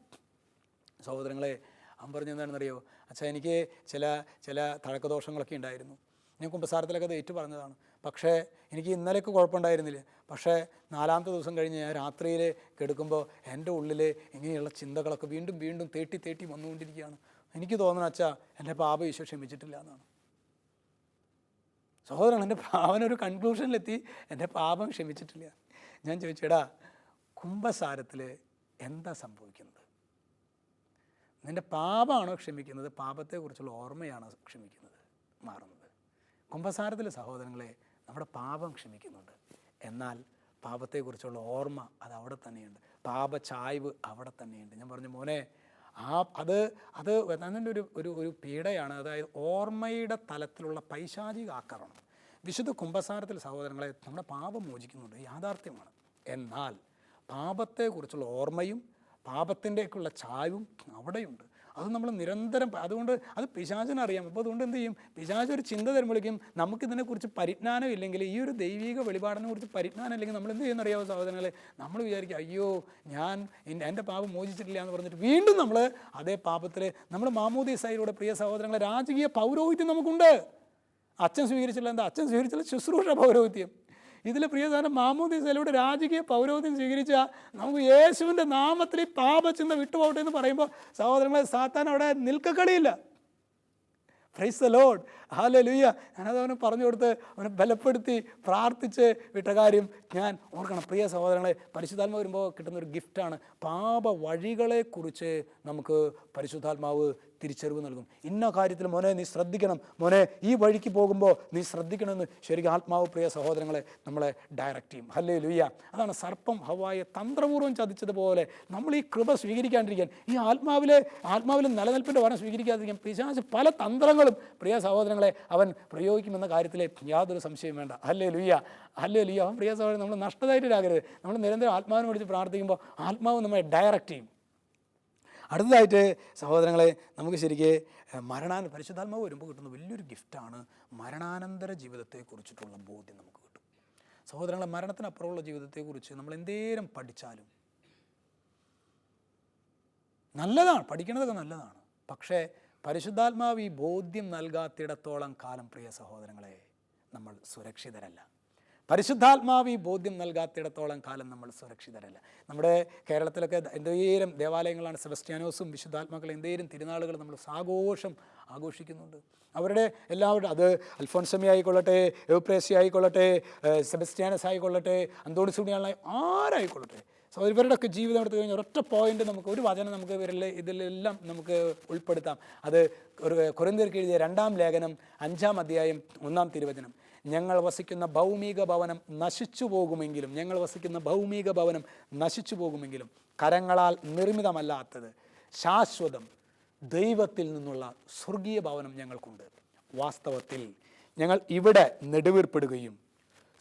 സഹോദരങ്ങളെ അവൻ പറഞ്ഞെന്താണെന്നറിയോ അച്ഛാ എനിക്ക് ചില ചില തഴക്കദോഷങ്ങളൊക്കെ ഉണ്ടായിരുന്നു. ഞാൻ കുമ്പസാരത്തിലൊക്കെ അത് ഏറ്റു പറഞ്ഞതാണ് പക്ഷേ എനിക്ക് ഇന്നലെയൊക്കെ കുഴപ്പമുണ്ടായിരുന്നില്ല. പക്ഷേ നാലാമത്തെ ദിവസം കഴിഞ്ഞ് ഞാൻ രാത്രിയിൽ കെടുക്കുമ്പോൾ എന്റെ ഉള്ളിൽ ഇങ്ങനെയുള്ള ചിന്തകളൊക്കെ വീണ്ടും വീണ്ടും തേട്ടി തേട്ടി വന്നുകൊണ്ടിരിക്കുകയാണ്. എനിക്ക് തോന്നണ അച്ഛാ എന്റെ പാപ ഈശോ ക്ഷമിച്ചിട്ടില്ല എന്നാണ്. സഹോദരൻ എന്റെ അവനൊരു കൺക്ലൂഷനിലെത്തി എന്റെ പാപം ക്ഷമിച്ചിട്ടില്ല. ഞാൻ ചോദിച്ചേടാ കുംഭസാരത്തിൽ എന്താ സംഭവിക്കുന്നത്? നിന്റെ പാപമാണോ ക്ഷമിക്കുന്നത്? പാപത്തെക്കുറിച്ചുള്ള ഓർമ്മയാണോ ക്ഷമിക്കുന്നത്? മാറുന്നത്. കുംഭസാരത്തിൽ സഹോദരങ്ങളെ നമ്മുടെ പാപം ക്ഷമിക്കുന്നുണ്ട്. എന്നാൽ പാപത്തെക്കുറിച്ചുള്ള ഓർമ്മ അത് അവിടെ തന്നെയുണ്ട്. പാപചായ്വ് അവിടെ തന്നെയുണ്ട്. ഞാൻ പറഞ്ഞു മോനെ ആ അത് അത് അതിന്റെ ഒരു ഒരു ഒരു പീഡയാണ്. അതായത് ഓർമ്മയുടെ തലത്തിലുള്ള പൈശാചിക ആക്രമണം. വിശുദ്ധ കുംഭസാരത്തിലെ സഹോദരങ്ങളെ നമ്മുടെ പാപം മോചിക്കുന്നുണ്ട്. യാഥാർത്ഥ്യമാണ്. എന്നാൽ പാപത്തെക്കുറിച്ചുള്ള ഓർമ്മയും പാപത്തിന്റെയൊക്കെയുള്ള ചായവും അവിടെയുണ്ട്. അത് നമ്മൾ നിരന്തരം അതുകൊണ്ട് അത് പിശാചിനറിയാം അപ്പോൾ അതുകൊണ്ട് എന്ത് ചെയ്യും? പിശാച് ഒരു ചിന്ത തരുമ്പോഴേക്കും നമുക്കിതിനെക്കുറിച്ച് പരിജ്ഞാനം ഇല്ലെങ്കിൽ ഈ ഒരു ദൈവിക വെളിപാടിനെ കുറിച്ച് പരിജ്ഞാനം ഇല്ലെങ്കിൽ നമ്മൾ എന്ത് ചെയ്യുന്നറിയാമോ സഹോദരങ്ങളെ? നമ്മൾ വിചാരിക്കും അയ്യോ ഞാൻ എന്റെ പാപം മോചിച്ചിട്ടില്ല എന്ന് പറഞ്ഞിട്ട് വീണ്ടും നമ്മൾ അതേ പാപത്തിൽ നമ്മൾ മാമോദീസായിലൂടെ പ്രിയ സഹോദരങ്ങളെ രാജകീയ പൗരോഹിത്യം നമുക്കുണ്ട്. അച്ഛൻ സ്വീകരിച്ചില്ല എന്താ? അച്ഛൻ സ്വീകരിച്ചില്ല ശുശ്രൂഷ പൗരോഹിത്യം. ഇതിൽ പ്രിയധാനം മാമോദീസയിലൂടെ രാജകീയ പൗരോഹിത്യം സ്വീകരിച്ച നമുക്ക് യേശുവിന്റെ നാമത്തിൽ ഈ പാപചിന്ത വിട്ടുപോകട്ടെ എന്ന് പറയുമ്പോൾ സഹോദരങ്ങളെ സാത്താൻ അവിടെ നിൽക്കക്കളിയില്ല praise the load hallelujah ഞാനത് അവന് പറഞ്ഞു കൊടുത്ത് അവനെ ബലപ്പെടുത്തി പ്രാർത്ഥിച്ച് വിട്ട കാര്യം ഞാൻ ഓർക്കണം. പ്രിയ സഹോദരങ്ങളെ പരിശുദ്ധാത്മാവ് വരുമ്പോൾ കിട്ടുന്ന ഒരു ഗിഫ്റ്റാണ് പാപ വഴികളെക്കുറിച്ച് നമുക്ക് പരിശുദ്ധാത്മാവ് തിരിച്ചറിവ് നൽകും. ഇന്ന കാര്യത്തിൽ മോനെ നീ ശ്രദ്ധിക്കണം. മോനെ ഈ വഴിക്ക് പോകുമ്പോൾ നീ ശ്രദ്ധിക്കണമെന്ന് ശരിക്കും ആത്മാവ് പ്രിയ സഹോദരങ്ങളെ നമ്മളെ ഡയറക്റ്റ് ചെയ്യും. ഹല്ലേ ലുയ്യ അതാണ് സർപ്പം ഹവായെ തന്ത്രപൂർവം ചതിച്ചതുപോലെ നമ്മൾ ഈ കൃപ സ്വീകരിക്കാണ്ടിരിക്കാൻ ഈ ആത്മാവിലെ ആത്മാവിലെ നിലനിൽപ്പിന്റെ വരം സ്വീകരിക്കാതിരിക്കാൻ പിശാച് പല തന്ത്രങ്ങളും പ്രിയ സഹോദരങ്ങളെ അവൻ പ്രയോഗിക്കുമെന്ന കാര്യത്തിൽ യാതൊരു സംശയം വേണ്ട. ഹല്ലേ ലുയ്യ ഹല്ലേ ലുയ്യ അവൻ പ്രിയ സഹോദരൻ നമ്മൾ നഷ്ടതായിട്ടിരാകരുത് നമ്മൾ നിരന്തരം ആത്മാവിനെ വിളിച്ച് പ്രാർത്ഥിക്കുമ്പോൾ ആത്മാവ് നമ്മളെ ഡയറക്റ്റ് ചെയ്യും. അടുത്തതായിട്ട് സഹോദരങ്ങളെ നമുക്ക് ശരിക്ക് മരണാന പരിശുദ്ധാത്മാവ് വരുമ്പോൾ കിട്ടുന്ന വലിയൊരു ഗിഫ്റ്റാണ് മരണാനന്തര ജീവിതത്തെക്കുറിച്ചിട്ടുള്ള ബോധ്യം നമുക്ക് കിട്ടും. സഹോദരങ്ങളെ മരണത്തിനപ്പുറമുള്ള ജീവിതത്തെക്കുറിച്ച് നമ്മൾ എന്തേരം പഠിച്ചാലും നല്ലതാണ് പഠിക്കുന്നതൊക്കെ നല്ലതാണ്. പക്ഷേ പരിശുദ്ധാത്മാവ് ഈ ബോധ്യം നൽകാത്തിടത്തോളം കാലം പ്രിയ സഹോദരങ്ങളെ നമ്മൾ സുരക്ഷിതരല്ല. പരിശുദ്ധാത്മാവ് ഈ ബോധ്യം നൽകാത്തിടത്തോളം കാലം നമ്മൾ സുരക്ഷിതരല്ല. നമ്മുടെ കേരളത്തിലൊക്കെ എന്തേരം ദേവാലയങ്ങളാണ് സെബസ്റ്റ്യാനോസും വിശുദ്ധാത്മാക്കളും എന്തേലും തിരുനാളുകൾ നമ്മൾ സാഘോഷം ആഘോഷിക്കുന്നുണ്ട്. അവരുടെ എല്ലാവരുടെ അത് അൽഫോൻസമി ആയിക്കൊള്ളട്ടെ എവപ്രേസി ആയിക്കൊള്ളട്ടെ സെബസ്റ്റ്യാനസ് ആയിക്കൊള്ളട്ടെ അന്തോണിസുണിയാളായി ആരായിക്കൊള്ളട്ടെ. സോ ഇവരുടെയൊക്കെ ജീവിതം എടുത്തു കഴിഞ്ഞാൽ ഒരൊറ്റ പോയിന്റ് നമുക്ക് ഒരു വചനം നമുക്ക് ഇവരിൽ ഇതിലെല്ലാം നമുക്ക് ഉൾപ്പെടുത്താം. അത് ഒരു കുറിന്തിർക്ക് എഴുതിയ രണ്ടാം ലേഖനം അഞ്ചാം അധ്യായം ഒന്നാം തിരുവചനം. ഞങ്ങൾ വസിക്കുന്ന ഭൗമിക ഭവനം നശിച്ചു പോകുമെങ്കിലും ഞങ്ങൾ വസിക്കുന്ന ഭൗമിക ഭവനം നശിച്ചു പോകുമെങ്കിലും കരങ്ങളാൽ നിർമ്മിതമല്ലാത്തത് ശാശ്വതം ദൈവത്തിൽ നിന്നുള്ള സ്വർഗീയ ഭവനം ഞങ്ങൾക്കുണ്ട്. വാസ്തവത്തിൽ ഞങ്ങൾ ഇവിടെ നെടുവീർപ്പെടുകയും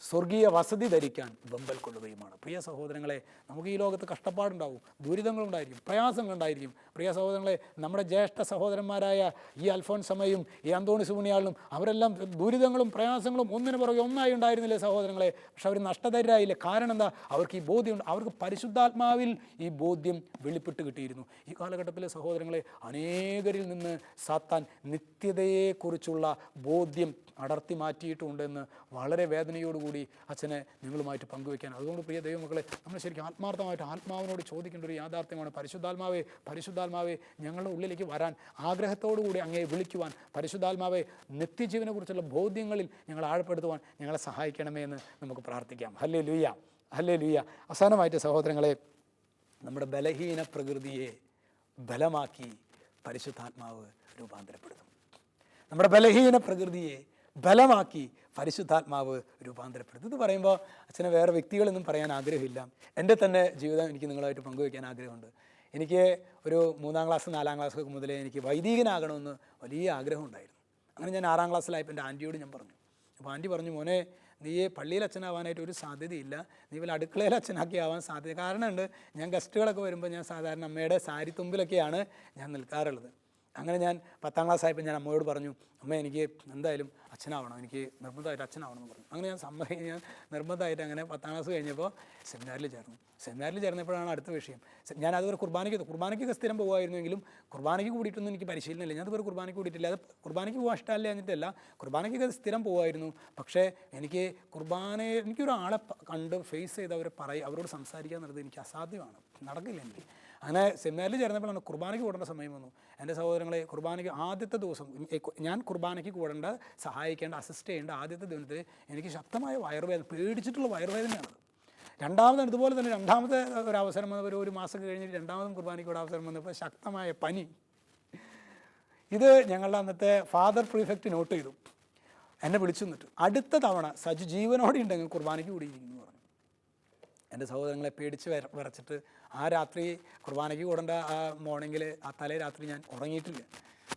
സ്വർഗീയ വസതി ധരിക്കാൻ വെമ്പൽ കൊള്ളുകയുമാണ്. പ്രിയ സഹോദരങ്ങളെ നമുക്ക് ഈ ലോകത്ത് കഷ്ടപ്പാടുണ്ടാവും ദുരിതങ്ങളുണ്ടായിരിക്കും പ്രയാസങ്ങളുണ്ടായിരിക്കും. പ്രിയ സഹോദരങ്ങളെ നമ്മുടെ ജ്യേഷ്ഠ സഹോദരന്മാരായ ഈ അൽഫോൻസമയും ഈ അന്തോണി സുമണിയാളിലും അവരെല്ലാം ദുരിതങ്ങളും പ്രയാസങ്ങളും ഒന്നിനു പുറകെ ഒന്നായി ഉണ്ടായിരുന്നില്ലേ സഹോദരങ്ങളെ? പക്ഷെ അവർ നഷ്ടധരായില്ലേ കാരണം എന്താ? അവർക്ക് ഈ ബോധ്യം അവർക്ക് പരിശുദ്ധാത്മാവിൽ ഈ ബോധ്യം വെളിപ്പെട്ട് കിട്ടിയിരുന്നു. ഈ കാലഘട്ടത്തിലെ സഹോദരങ്ങളെ അനേകരിൽ നിന്ന് സാത്താൻ നിത്യതയെക്കുറിച്ചുള്ള ബോധ്യം അടർത്തി മാറ്റിയിട്ടുണ്ടെന്ന് വളരെ വേദനയോടുകൂടി അച്ഛനെ നിങ്ങളുമായിട്ട് പങ്കുവയ്ക്കാൻ. അതുകൊണ്ട് പ്രിയ ദൈവമക്കളെ നമ്മൾ ശരിക്കും ആത്മാർത്ഥമായിട്ട് ആത്മാവിനോട് ചോദിക്കേണ്ട ഒരു യാഥാർത്ഥ്യമാണ് പരിശുദ്ധാത്മാവേ പരിശുദ്ധാത്മാവേ ഞങ്ങളുടെ ഉള്ളിലേക്ക് വരാൻ ആഗ്രഹത്തോടുകൂടി അങ്ങയെ വിളിക്കുവാൻ പരിശുദ്ധാത്മാവെ നിത്യജീവനെക്കുറിച്ചുള്ള ബോധ്യങ്ങളിൽ ഞങ്ങൾ ആഴപ്പെടുത്തുവാൻ ഞങ്ങളെ സഹായിക്കണമേ എന്ന് നമുക്ക് പ്രാർത്ഥിക്കാം. ഹല്ലേ ലുയ്യ ഹല്ലേ ലുയ്യ അവസാനമായിട്ട് സഹോദരങ്ങളെ നമ്മുടെ ബലഹീന പ്രകൃതിയെ ബലമാക്കി പരിശുദ്ധാത്മാവ് രൂപാന്തരപ്പെടുത്തും. നമ്മുടെ ബലഹീന പ്രകൃതിയെ ബലമാക്കി പരിശുദ്ധാത്മാവ് രൂപാന്തരപ്പെടുത്തും ഇത് പറയുമ്പോൾ അച്ഛനെ വേറെ വ്യക്തികളൊന്നും പറയാൻ ആഗ്രഹമില്ല. എന്റെ തന്നെ ജീവിതം എനിക്ക് നിങ്ങളായിട്ട് പങ്കുവയ്ക്കാൻ ആഗ്രഹമുണ്ട്. എനിക്ക് ഒരു മൂന്നാം ക്ലാസ് നാലാം ക്ലാസ് മുതലേ എനിക്ക് വൈദികനാകണമെന്ന് വലിയ ആഗ്രഹമുണ്ടായിരുന്നു അങ്ങനെ ഞാൻ ആറാം ക്ലാസ്സിലായപ്പോൾ എന്റെ ആന്റിയോട് ഞാൻ പറഞ്ഞു. അപ്പോൾ ആന്റി പറഞ്ഞു മോനെ നീ പള്ളിയിൽ അച്ഛനാവാനായിട്ട് ഒരു സാധ്യതയില്ല. നീ വല്ല അടുക്കളയിൽ അച്ഛനാക്കി ആവാൻ സാധ്യത കാരണമുണ്ട്. ഞാൻ ഗസ്റ്റുകളൊക്കെ വരുമ്പോൾ ഞാൻ സാധാരണ അമ്മയുടെ സാരി തുമ്പിലൊക്കെയാണ് ഞാൻ നിൽക്കാറുള്ളത്. അങ്ങനെ ഞാൻ പത്താം ക്ലാസ് ആയപ്പോൾ ഞാൻ അമ്മയോട് പറഞ്ഞു അമ്മ എനിക്ക് എന്തായാലും അച്ഛനാവണം എനിക്ക് നിർബന്ധമായിട്ട് അച്ഛനാവണം എന്ന് പറഞ്ഞു. അങ്ങനെ ഞാൻ സമ്മതി ഞാൻ നിർബന്ധമായിട്ട് അങ്ങനെ പത്താം ക്ലാസ് കഴിഞ്ഞപ്പോൾ സെമിനാറിൽ ചേർന്നു. സെമിനാറിൽ ചേർന്നപ്പോഴാണ് അടുത്ത വിഷയം. ഞാൻ അതുവരെ കുർബാനയ്ക്ക് കുർബാനയ്ക്കൊക്കെ സ്ഥിരം പോകുമായിരുന്നെങ്കിലും കുർബാനയ്ക്ക് കൂടിയിട്ടൊന്നും എനിക്ക് പരിശീലനമില്ല. ഞാൻ അതുവരെ കുർബാനയ്ക്ക് കൂടിയിട്ടില്ല. അത് കുർബാനയ്ക്ക് പോകാൻ ഇഷ്ടമല്ല എന്നിട്ടല്ല കുർബാനയ്ക്കൊക്കെ സ്ഥിരം പോകുമായിരുന്നു പക്ഷേ എനിക്ക് കുർബാനയെ എനിക്കൊരാളെ കണ്ട് ഫേസ് ചെയ്ത് അവരെ പറയും അവരോട് സംസാരിക്കുക എന്നുള്ളത് എനിക്ക് അസാധ്യമാണ്. നടക്കില്ല എനിക്ക്. അങ്ങനെ സെമിനാറിൽ ചേർന്നപ്പോഴാണ് കുർബാനയ്ക്ക് കൂടേണ്ട സമയം വന്നു. എന്റെ സഹോദരങ്ങളെ കുർബാനയ്ക്ക് ആദ്യത്തെ ദിവസം ഞാൻ കുർബാനയ്ക്ക് കൂടേണ്ട സഹായിക്കേണ്ട അസിസ്റ്റ് ചെയ്യേണ്ട ആദ്യത്തെ ദിവസത്തിൽ എനിക്ക് ശക്തമായ വയറുവേദന പേടിച്ചിട്ടുള്ള വയറുവേദനയാണ് രണ്ടാമത് ഇതുപോലെ തന്നെ രണ്ടാമത്തെ ഒരു അവസരം വന്നപ്പോൾ ഒരു മാസം കഴിഞ്ഞിട്ട് രണ്ടാമതും കുർബാനയ്ക്ക് കൂടെ അവസരം വന്നപ്പോൾ ശക്തമായ പനി. ഇത് ഞങ്ങളുടെ അന്നത്തെ ഫാദർ പ്രീഫെക്റ്റ് നോട്ട് ചെയ്തു. എന്നെ വിളിച്ചു നിന്നിട്ട് അടുത്ത തവണ സജു ജീവനോടെ ഉണ്ടെങ്കിൽ കുർബാനയ്ക്ക് കൂടിയിരിക്കുന്നു പറഞ്ഞു. എന്റെ സഹോദരങ്ങളെ പേടിച്ച് വര വരച്ചിട്ട് ആ രാത്രി കുർബാനയ്ക്ക് കൂടേണ്ട ആ മോർണിംഗിൽ ആ തലേ രാത്രി ഞാൻ ഉറങ്ങിയിട്ടില്ല.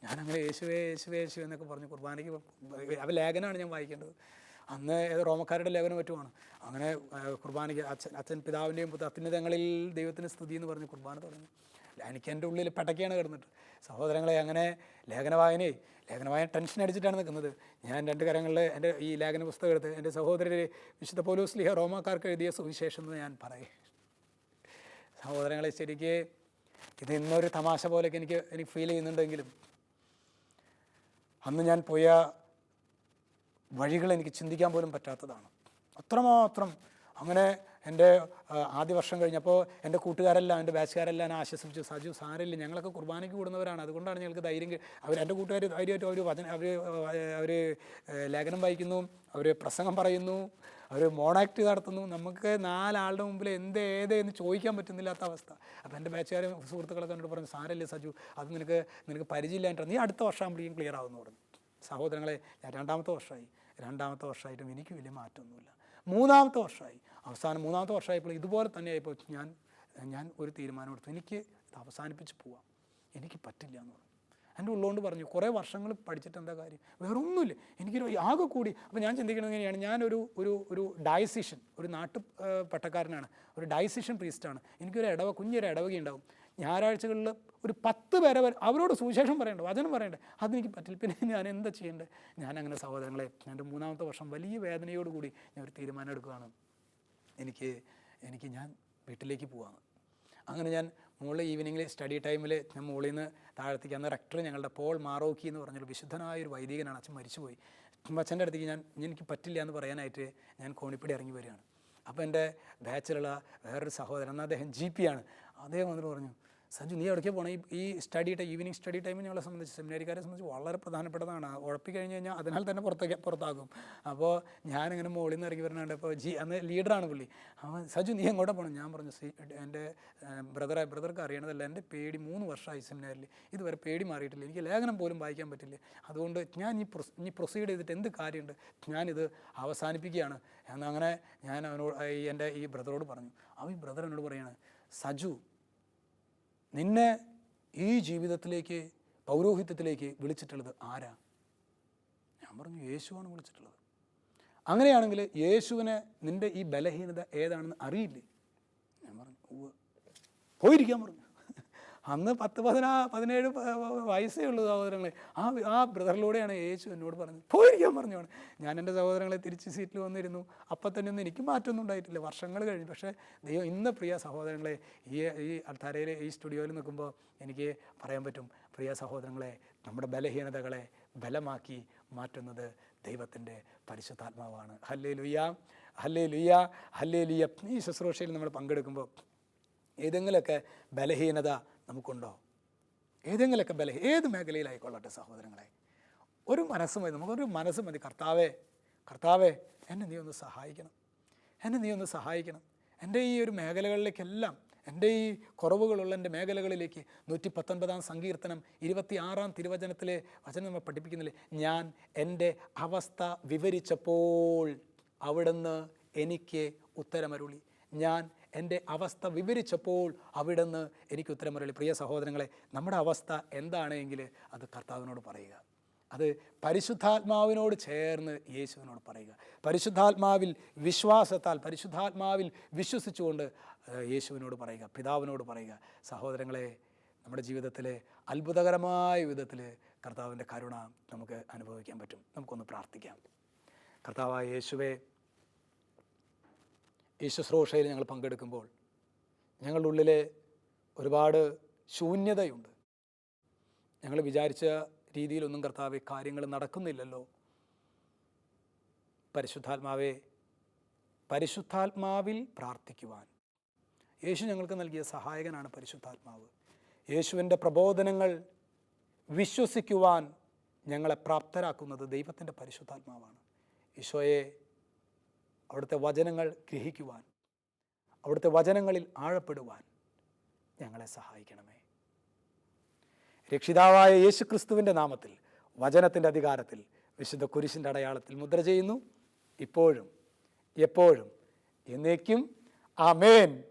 ഞാനങ്ങനെ യേശുവേ യേശുവേ യേശു എന്നൊക്കെ പറഞ്ഞു കുർബാനയ്ക്ക് അവ ലേഖനമാണ് ഞാൻ വായിക്കേണ്ടത്. അന്ന് ഏത് റോമക്കാരുടെ ലേഖനം പറ്റുമാണ് അങ്ങനെ കുർബാനയ്ക്ക് അച്ഛൻ അച്ഛൻ പിതാവിന്റെയും അത്യുന്നതങ്ങളിൽ ദൈവത്തിന് സ്തുതി എന്ന് പറഞ്ഞ് കുർബാന തുടങ്ങി. എനിക്ക് എന്റെ ഉള്ളിൽ പെട്ടക്കെയാണ് കിടന്നിട്ട്. സഹോദരങ്ങളെ അങ്ങനെ ലേഖന വായനയെ ലേഖന വായന ടെൻഷൻ അടിച്ചിട്ടാണ് നിൽക്കുന്നത്. ഞാൻ രണ്ട് കരങ്ങളിൽ എന്റെ ഈ ലേഖന പുസ്തകം എടുത്ത് എന്റെ സഹോദരർ വിശുദ്ധ പോലൂസ് ലിഹ റോമാക്കാർക്ക് എഴുതിയ സുവിശേഷം എന്ന് ഞാൻ പറയും. സഹോദരങ്ങളെ ശരിക്ക് ഇത് ഇന്നൊരു തമാശ പോലെയൊക്കെ എനിക്ക് എനിക്ക് ഫീൽ ചെയ്യുന്നുണ്ടെങ്കിലും അന്ന് ഞാൻ പോയ വഴികൾ എനിക്ക് ചിന്തിക്കാൻ പോലും പറ്റാത്തതാണ്. അത്രമാത്രം അങ്ങനെ എന്റെ ആദ്യ വർഷം കഴിഞ്ഞപ്പോൾ എന്റെ കൂട്ടുകാരെല്ലാം എന്റെ ബാച്ചുകാരെല്ലാം ആശ്വസിപ്പിച്ചു. സജു സാരില്ല ഞങ്ങളൊക്കെ കുർബാനയ്ക്ക് കൂടുന്നവരാണ്. അതുകൊണ്ടാണ് ഞങ്ങൾക്ക് ധൈര്യം അവർ എന്റെ കൂട്ടുകാർ ധൈര്യമായിട്ട് അവർ വചന അവർ അവർ ലേഖനം വായിക്കുന്നു അവർ പ്രസംഗം പറയുന്നു അവർ മോണാക്ട് നടത്തുന്നു. നമുക്ക് നാലാളുടെ മുമ്പിൽ എന്ത് ഏത് എന്ന് ചോദിക്കാൻ പറ്റുന്നില്ലാത്ത അവസ്ഥ. അപ്പോൾ എന്റെ ബാച്ചുകാരും സുഹൃത്തുക്കളൊക്കെ എന്നോട് പറഞ്ഞു സാരല്ലേ സജു അത് നിനക്ക് നിനക്ക് പരിചയമില്ലായിട്ട് നീ അടുത്ത വർഷം ആകുമ്പോഴേക്കും ക്ലിയർ ആവുമെന്ന് പറഞ്ഞു. സഹോദരങ്ങളെ ഞാൻ രണ്ടാമത്തെ വർഷമായി. രണ്ടാമത്തെ വർഷമായിട്ടും എനിക്ക് വലിയ മാറ്റമൊന്നുമില്ല. മൂന്നാമത്തെ വർഷമായി. അവസാനം മൂന്നാമത്തെ വർഷമായപ്പോൾ ഇതുപോലെ തന്നെ ആയപ്പോൾ ഞാൻ ഞാൻ ഒരു തീരുമാനം എടുത്തു. എനിക്ക് ഇത് അവസാനിപ്പിച്ച് പോവാം. എനിക്ക് പറ്റില്ല എന്ന് പറഞ്ഞു. എന്റെ ഉള്ളതുകൊണ്ട് പറഞ്ഞു കുറേ വർഷങ്ങൾ പഠിച്ചിട്ട് എന്താ കാര്യം? വേറെ ഒന്നുമില്ല എനിക്കൊരു ആകെ കൂടി അപ്പോൾ ഞാൻ ചിന്തിക്കുന്നത് എങ്ങനെയാണ് ഞാനൊരു ഒരു ഒരു ഡയസിഷൻ ഒരു നാട്ടു പട്ടക്കാരനാണ്. ഒരു ഡയസിഷൻ പ്രീസ്റ്റാണ്. എനിക്കൊരു ഇടവ കുഞ്ഞൊരു ഇടവക ഉണ്ടാവും. ഞായറാഴ്ചകളിൽ ഒരു പത്ത് പേരെ വരെ അവരോട് സുവിശേഷം പറയണ്ട വചനം പറയണ്ടേ. അതെനിക്ക് പറ്റില്ല. പിന്നെ ഞാൻ എന്താ ചെയ്യേണ്ടത്? ഞാൻ അങ്ങനെ സഹോദരങ്ങളെ എന്റെ മൂന്നാമത്തെ വർഷം വലിയ വേദനയോടുകൂടി ഞാൻ ഒരു തീരുമാനം എടുക്കുകയാണ്. എനിക്ക് എനിക്ക് ഞാൻ വീട്ടിലേക്ക് പോവാണ്. അങ്ങനെ ഞാൻ മുകളിൽ ഈവനിങ്ങിൽ സ്റ്റഡി ടൈമിൽ ഞാൻ മുകളിൽ നിന്ന് താഴത്തേക്ക് അന്ന് റെക്ടർ ഞങ്ങളുടെ പോൾ മാറോക്കി എന്ന് പറഞ്ഞൊരു വിശുദ്ധനായ ഒരു വൈദികനാണ്. അച്ഛൻ മരിച്ചുപോയി അച്ഛന്റെ അടുത്തേക്ക് ഞാൻ എനിക്ക് പറ്റില്ല എന്ന് പറയാനായിട്ട് ഞാൻ കോണിപ്പടി ഇറങ്ങി വരികയാണ്. അപ്പോൾ എന്റെ ബാച്ചിലുള്ള വേറൊരു സഹോദരൻ അദ്ദേഹം ജി പി ആണ്. അദ്ദേഹം വന്നിട്ട് പറഞ്ഞു സഞ്ജു നീ എവിടേക്ക് പോകണം ഈ ഈ study time evening study time ഞങ്ങളെ സംബന്ധിച്ച് സെമിനാരിക്കാരെ സംബന്ധിച്ച് വളരെ പ്രധാനപ്പെട്ടതാണ്. ഉഴപ്പി കഴിഞ്ഞ് കഴിഞ്ഞാൽ അതിനാൽ തന്നെ പുറത്തേക്ക് പുറത്താകും. അപ്പോൾ ഞാനിങ്ങനെ മുകളിൽ നിന്ന് ഇറങ്ങി വരുന്നുണ്ട് അപ്പോൾ ജി അന്ന് ലീഡറാണ് പുള്ളി. അവൻ സജു നീ എങ്ങോട്ട് പോകണം ഞാൻ പറഞ്ഞു എന്റെ ബ്രദറായ ബ്രദർക്ക് അറിയണതല്ല. എന്റെ പേടി മൂന്ന് വർഷമായി സെമിനാരിൽ ഇതുവരെ പേടി മാറിയിട്ടില്ല. എനിക്ക് ലേഖനം പോലും വായിക്കാൻ പറ്റില്ല. അതുകൊണ്ട് ഞാൻ ഈ ഇനി പ്രൊസീഡ് ചെയ്തിട്ട് എന്ത് കാര്യമുണ്ട്? ഞാനിത് അവസാനിപ്പിക്കുകയാണ്. എന്നങ്ങനെ ഞാൻ അവനോട് ഈ എന്റെ ഈ ബ്രദറോട് പറഞ്ഞു. അവൻ ബ്രദർ എന്നോട് പറയാണ് സജു നിന്നെ ഈ ജീവിതത്തിലേക്ക് പൗരോഹിത്യത്തിലേക്ക് വിളിച്ചിട്ടുള്ളത് ആരാ? ഞാൻ പറഞ്ഞു യേശുവാണ് വിളിച്ചിട്ടുള്ളത്. അങ്ങനെയാണെങ്കിൽ യേശുവിനെ നിന്റെ ഈ ബലഹീനത ഏതാണെന്ന് അറിയില്ലേ? ഞാൻ പറഞ്ഞു പോയിരിക്കാൻ പറഞ്ഞു. അന്ന് പത്ത് പതിനാ പതിനേഴ് വയസ്സേ ഉള്ളൂ സഹോദരങ്ങളെ. ആ ആ ബ്രദറിലൂടെയാണ് യേശു എന്നോട് പറഞ്ഞത്. പോയിരിക്കാൻ പറഞ്ഞാണ്. ഞാൻ എന്റെ സഹോദരങ്ങളെ തിരിച്ച് സീറ്റിൽ വന്നിരുന്നു. അപ്പം തന്നെ ഒന്നും എനിക്ക് മാറ്റമൊന്നും ഉണ്ടായിട്ടില്ല. വർഷങ്ങൾ കഴിഞ്ഞു. പക്ഷേ ദൈവം ഇന്ന് പ്രിയ സഹോദരങ്ങളെ ഈ ഈ അൾത്താരയിൽ ഈ സ്റ്റുഡിയോയിൽ നിൽക്കുമ്പോൾ എനിക്ക് പറയാൻ പറ്റും. പ്രിയ സഹോദരങ്ങളെ നമ്മുടെ ബലഹീനതകളെ ബലമാക്കി മാറ്റുന്നത് ദൈവത്തിന്റെ പരിശുദ്ധാത്മാവാണ്. ഹല്ലേ ലുയ്യ ഹല്ലേ ലുയ്യ ഹല്ലേ ലുയ്യ ഈ ശുശ്രൂഷയിൽ നമ്മൾ പങ്കെടുക്കുമ്പോൾ ഏതെങ്കിലുമൊക്കെ ബലഹീനത നമുക്കുണ്ടോ? ഏതെങ്കിലുമൊക്കെ ബല ഏത് മേഖലയിലായിക്കൊള്ളട്ടെ സഹോദരങ്ങളെ? ഒരു മനസ്സ് മതി നമുക്കൊരു മനസ്സ് മതി. കർത്താവേ കർത്താവേ എന്നെ നീ ഒന്ന് സഹായിക്കണം. എന്നെ നീ ഒന്ന് സഹായിക്കണം. എന്റെ ഈ ഒരു മേഖലകളിലേക്കെല്ലാം എന്റെ ഈ കുറവുകളുള്ള എന്റെ മേഖലകളിലേക്ക് നൂറ്റി പത്തൊൻപതാം സങ്കീർത്തനം ഇരുപത്തിയാറാം തിരുവചനത്തിലെ വചനം നമ്മൾ പഠിപ്പിക്കുന്നില്ലേ? ഞാൻ എന്റെ അവസ്ഥ വിവരിച്ചപ്പോൾ അവിടുന്ന് എനിക്ക് ഉത്തരമരുളി. ഞാൻ എന്റെ അവസ്ഥ വിവരിച്ചപ്പോൾ അവിടുന്ന് എനിക്ക് ഉത്തരമരുളി പ്രിയ സഹോദരങ്ങളെ നമ്മുടെ അവസ്ഥ എന്താണെങ്കിൽ അത് കർത്താവിനോട് പറയുക. അത് പരിശുദ്ധാത്മാവിനോട് ചേർന്ന് യേശുവിനോട് പറയുക. പരിശുദ്ധാത്മാവിൽ വിശ്വാസത്താൽ പരിശുദ്ധാത്മാവിൽ വിശ്വസിച്ചുകൊണ്ട് യേശുവിനോട് പറയുക പിതാവിനോട് പറയുക സഹോദരങ്ങളെ നമ്മുടെ ജീവിതത്തിലെ അത്ഭുതകരമായ വിധത്തിൽ കർത്താവിന്റെ കരുണ നമുക്ക് അനുഭവിക്കാൻ പറ്റും. നമുക്കൊന്ന് പ്രാർത്ഥിക്കാം. കർത്താവായ യേശുവെ ഈ ശുശ്രൂഷയിൽ ഞങ്ങൾ പങ്കെടുക്കുമ്പോൾ ഞങ്ങളുടെ ഉള്ളിൽ ഒരുപാട് ശൂന്യതയുണ്ട്. ഞങ്ങൾ വിചാരിച്ച രീതിയിലൊന്നും കർത്താവെ കാര്യങ്ങൾ നടക്കുന്നില്ലല്ലോ. പരിശുദ്ധാത്മാവെ പരിശുദ്ധാത്മാവിൽ പ്രാർത്ഥിക്കുവാൻ. യേശു ഞങ്ങൾക്ക് നൽകിയ സഹായകനാണ് പരിശുദ്ധാത്മാവ്. യേശുവിന്റെ പ്രബോധനങ്ങൾ വിശ്വസിക്കുവാൻ ഞങ്ങളെ പ്രാപ്തരാക്കുന്നത് ദൈവത്തിന്റെ പരിശുദ്ധാത്മാവാണ്. ഈശോയെ അവിടുത്തെ വചനങ്ങൾ ഗ്രഹിക്കുവാൻ അവിടുത്തെ വചനങ്ങളിൽ ആഴപ്പെടുവാൻ ഞങ്ങളെ സഹായിക്കണമേ. രക്ഷിതാവായ യേശു ക്രിസ്തുവിന്റെ നാമത്തിൽ വചനത്തിന്റെ അധികാരത്തിൽ വിശുദ്ധ കുരിശിന്റെ അടയാളത്തിൽ മുദ്ര ചെയ്യുന്നു. ഇപ്പോഴും എപ്പോഴും എന്നേക്കും ആമേൻ.